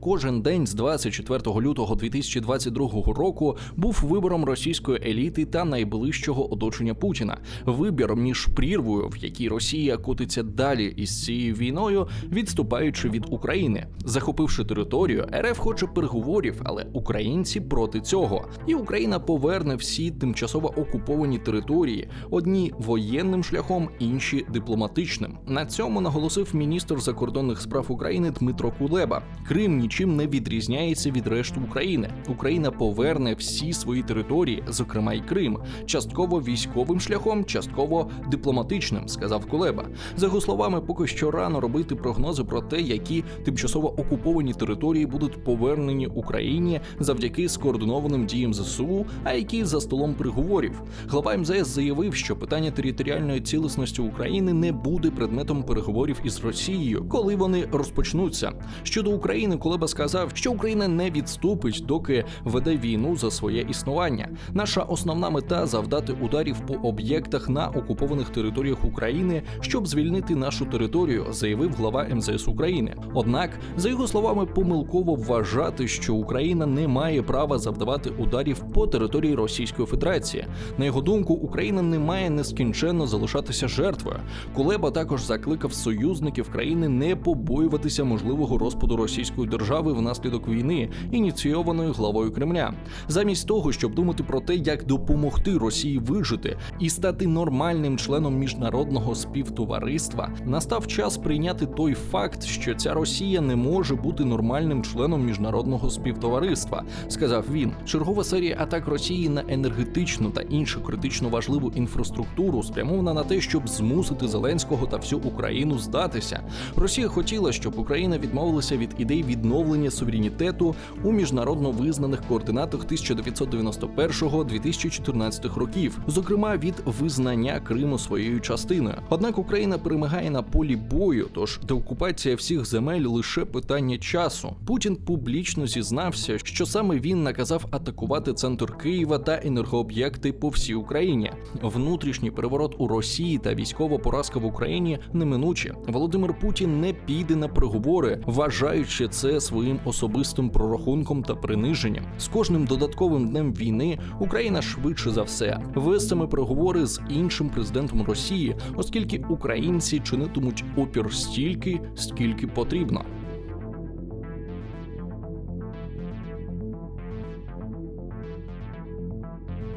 Кожен день з 24 лютого 2022 року був вибором російської еліти та найближчого оточення Путіна. Вибір між прірвою, в якій Росія котиться далі із цією війною, відступаючи від України. Захопивши територію, РФ хоче переговорів, але українці проти цього. І Україна поверне всі тимчасово окуповані території, одні воєнним шляхом, інші дипломатичним. На цьому наголосив міністр закордонних справ України Дмитро Кулеба. Крим нічим не відрізняється від решти України. Україна поверне всі свої території, зокрема й Крим, частково військовим шляхом, частково дипломатичним, сказав Кулеба. За його словами, поки що рано робити прогнози про те, які тимчасово окуповані території будуть повернені Україні завдяки скоординованим діям ЗСУ, а які за столом переговорів. Глава МЗС заявив, що питання територіальної цілісності України не буде предметом переговорів із Росією, коли вони розпочнуться. Щодо України, Кулеба сказав, що Україна не відступить, доки веде війну за своє існування. Наша основна мета завдати ударів по об'єктах на окупованих територіях України, щоб звільнити нашу територію, заявив глава МЗС України. Однак, за його словами, помилково вважати, що Україна не має права завдавати ударів по території Російської Федерації. На його думку, Україна не має нескінченно залишатися жертвою. Кулеба також закликав союзників країни не побоюватися можливого розпаду російської держави внаслідок війни, ініційованої главою Кремля, замість того, щоб думати про те, як допомогти Росії вижити і стати нормальним членом міжнародного співтовариства, настав час прийняти той факт, що ця Росія не може бути нормальним членом міжнародного співтовариства, сказав він. Чергова серія атак Росії на енергетичну та іншу критично важливу інфраструктуру спрямована на те, щоб змусити Зеленського та всю Україну здатися. Росія хотіла, щоб Україна відмовилася від ідей відновлення суверенітету у міжнародно визнаних координатах 1991-2014 років, зокрема від визнання Криму своєю частиною. Однак Україна перемагає на полі бою, тож деокупація всіх земель лише питання часу. Путін публічно зізнався, що саме він наказав атакувати центр Києва та енергооб'єкти по всій Україні. Внутрішній переворот у Росії та військова поразка в Україні неминучі. Володимир Путін не піде на переговори, вважаючи це своїм особистим прорахунком та приниженням. З кожним додатковим днем війни Україна швидше за все вестиме переговори з іншим президентом Росії, оскільки українці чинитимуть опір стільки, скільки потрібно.